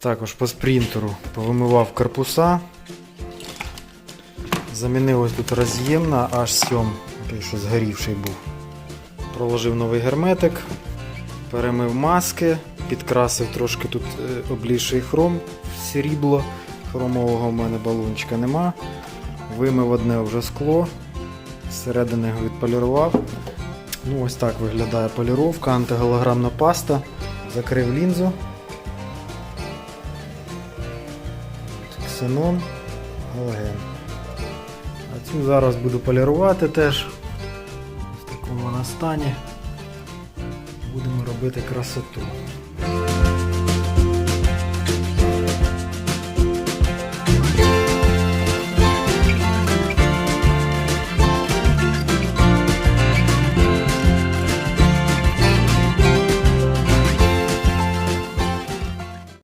Також по спринтеру повимивав корпуса. Замінив ось тут роз'єм на H7, той, що згорівший був. Проложив новий герметик, перемив маски, підкрасив трошки тут е, хром срібло. Хромового в мене балончика нема. Вимив одне вже скло, зсередини його відполірував. Ну, ось так виглядає поліровка, антиголограмна паста. Закрив лінзу. Ксенон, галоген. А цю зараз буду полірувати теж. В такому вона стані. Будемо робити красоту.